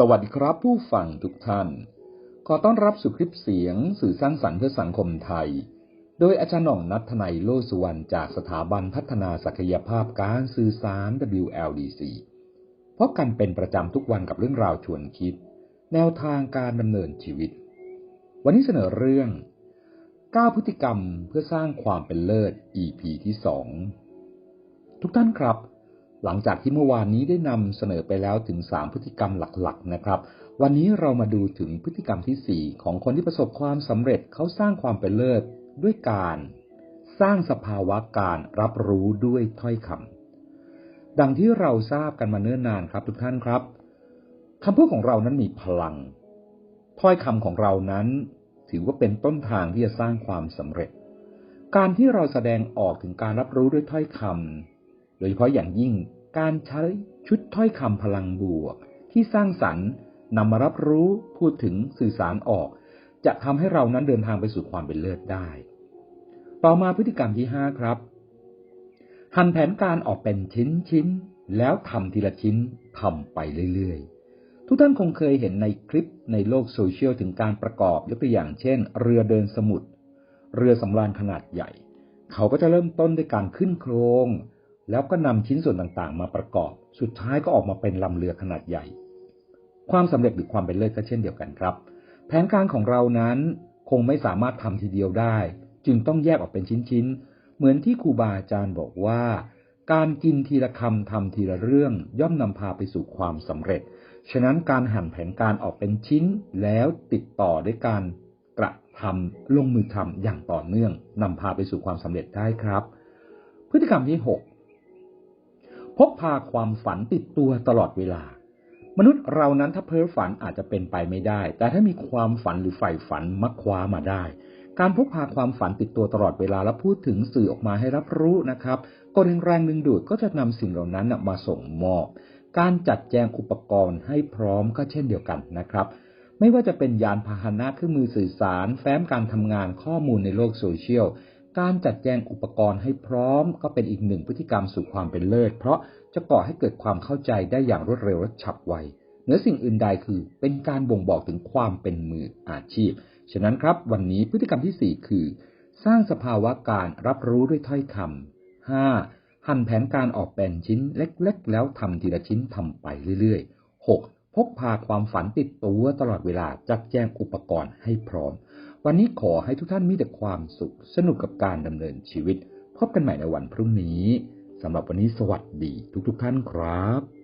สวัสดีครับผู้ฟังทุกท่าน ขอต้อนรับสู่คลิปเสียงสื่อสร้างสรรค์เพื่อสังคมไทย โดยอาจารย์หน่องนัทนายโลสุวรรณจากสถาบันพัฒนาศักยภาพการสื่อสาร WLDC พบกันเป็นประจำทุกวันกับเรื่องราวชวนคิด แนวทางการดำเนินชีวิต วันนี้เสนอเรื่อง 9 พฤติกรรมเพื่อสร้างความเป็นเลิศ EP ที่ 2 ทุกท่านครับ หลังจากที่เมื่อวานนี้ได้นำเสนอไปแล้วถึง 3 พฤติกรรมหลักๆ นะครับ วันนี้เรามาดูถึงพฤติกรรมทีสี่ 4 ของคนที่ประสบความสำเร็จเขาสร้างความเป็นเลิศด้วยการ สร้างสภาวะการรับรู้ด้วยถ้อยคำดังที่เราทราบกันมาเนิ่นนานครับทุกท่านครับคำพูดของเรานั้นมีพลัง ถ้อยคำของเรานั้น ถือว่าเป็นต้นทางที่จะสร้างความสำเร็จ การที่เราแสดงออกถึงการรับรู้ด้วยถ้อยคำโดยเฉพาะอย่างยิ่ง การใช้ชุดถ้อยคำพลังบวก ที่สร้างสรรค์นำมารับรู้พูดถึงสื่อสารออก จะทำให้เรานั้นเดินทางไปสู่ความเป็นเลิศได้ ต่อมาพฤติกรรมที่ห้าครับหั่นแผนการออกเป็นชิ้นชิ้นแล้วทำทีละชิ้นทำไปเรื่อยๆ ทุกท่านคงเคยเห็นในคลิปในโลกโซเชียลถึงการประกอบยกตัวอย่างเช่น เรือเดินสมุทรเรือสำราญขนาดใหญ่ เขาก็จะเริ่มต้นด้วยการขึ้นโครง แล้วก็นำชิ้นส่วนต่างๆ มาประกอบ สุดท้ายก็ออกมาเป็นลำเรือขนาดใหญ่ ความสำเร็จหรือความเป็นเลิศก็เช่นเดียวกันครับ แผนการของเรานั้นคงไม่สามารถทำทีเดียวได้ จึงต้องแยกออกเป็นชิ้นๆ เหมือนที่ครูบาอาจารย์บอกว่า การกินทีละคำทำทีละเรื่องย่อมนำพาไปสู่ความสำเร็จ ฉะนั้นการหั่นแผนการออกเป็นชิ้นแล้วติดต่อด้วยการกระทำลงมือทำอย่างต่อเนื่องนำพาไปสู่ความสำเร็จได้ครับ พฤติกรรมที่ 6 พกพาความฝันติดตัวตลอดเวลา มนุษย์เรานั้นถ้าเพ้อฝันอาจจะเป็นไปไม่ได้ แต่ถ้ามีความฝันหรือใฝ่ฝันมักคว้ามาได้ การพกพาความฝันติดตัวตลอดเวลาและพูดถึงสื่อออกมาให้รับรู้นะครับกลแรงดึงดูดก็จะนำสิ่งเหล่านั้นมาส่งมอบการจัดแจงอุปกรณ์ให้พร้อมก็เช่นเดียวกันนะครับไม่ว่าจะเป็นยานพาหนะเครื่องมือสื่อสาร แฟ้มการทำงานข้อมูลในโลกโซเชียล การจัดแจงอุปกรณ์ให้พร้อม ก็เป็นอีกหนึ่งพฤติกรรมสู่ความเป็นเลิศ เพราะจะก่อให้เกิดความเข้าใจได้อย่างรวดเร็วและฉับไวเหนือสิ่งอื่นใดคือเป็นการบ่งบอกถึงความเป็นมืออาชีพ ฉะนั้นครับวันนี้พฤติกรรมที่ 4 คือ สร้างสภาวะการรับรู้ด้วยถ้อยคำ 5. หั่นแผนการออกเป็นชิ้นเล็ก ๆ แล้วทำทีละชิ้นทำไปเรื่อย ๆ 6. พกพาความฝันติดตัวตลอดเวลาจัดแจงอุปกรณ์ให้พร้อม วันนี้ขอให้ทุกท่านมีแต่ความสุข สนุกกับการดำเนินชีวิต พบกันใหม่ในวันพรุ่งนี้สำหรับวันนี้สวัสดีทุกๆทท่านครับ